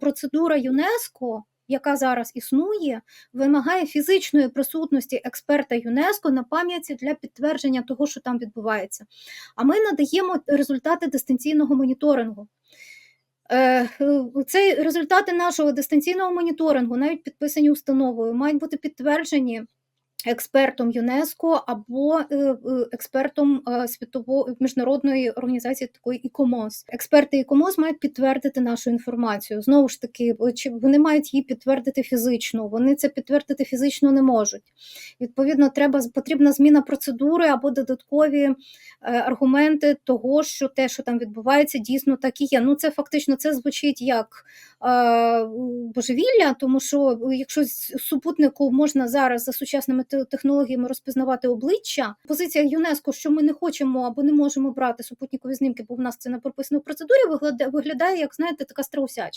процедура ЮНЕСКО, яка зараз існує, вимагає фізичної присутності експерта ЮНЕСКО на пам'яті для підтвердження того, що там відбувається. А ми надаємо результати дистанційного моніторингу. Е, Це результати нашого дистанційного моніторингу, навіть підписані установою, мають бути підтверджені експертом ЮНЕСКО або е, е, експертом е, світової міжнародної організації такої ІКОМОС. Експерти ІКОМОС мають підтвердити нашу інформацію. Знову ж таки, чи вони мають її підтвердити фізично. Вони це підтвердити фізично не можуть. Відповідно, треба потрібна зміна процедури або додаткові аргументи того, що те, що там відбувається, дійсно так і є. Ну це фактично це звучить як божевілля, тому що якщо з супутнику можна зараз за сучасними технологіями розпізнавати обличчя, позиція ЮНЕСКО, що ми не хочемо або не можемо брати супутникові знімки, бо в нас це не прописано в процедурі, виглядає як знаєте, така страусяча.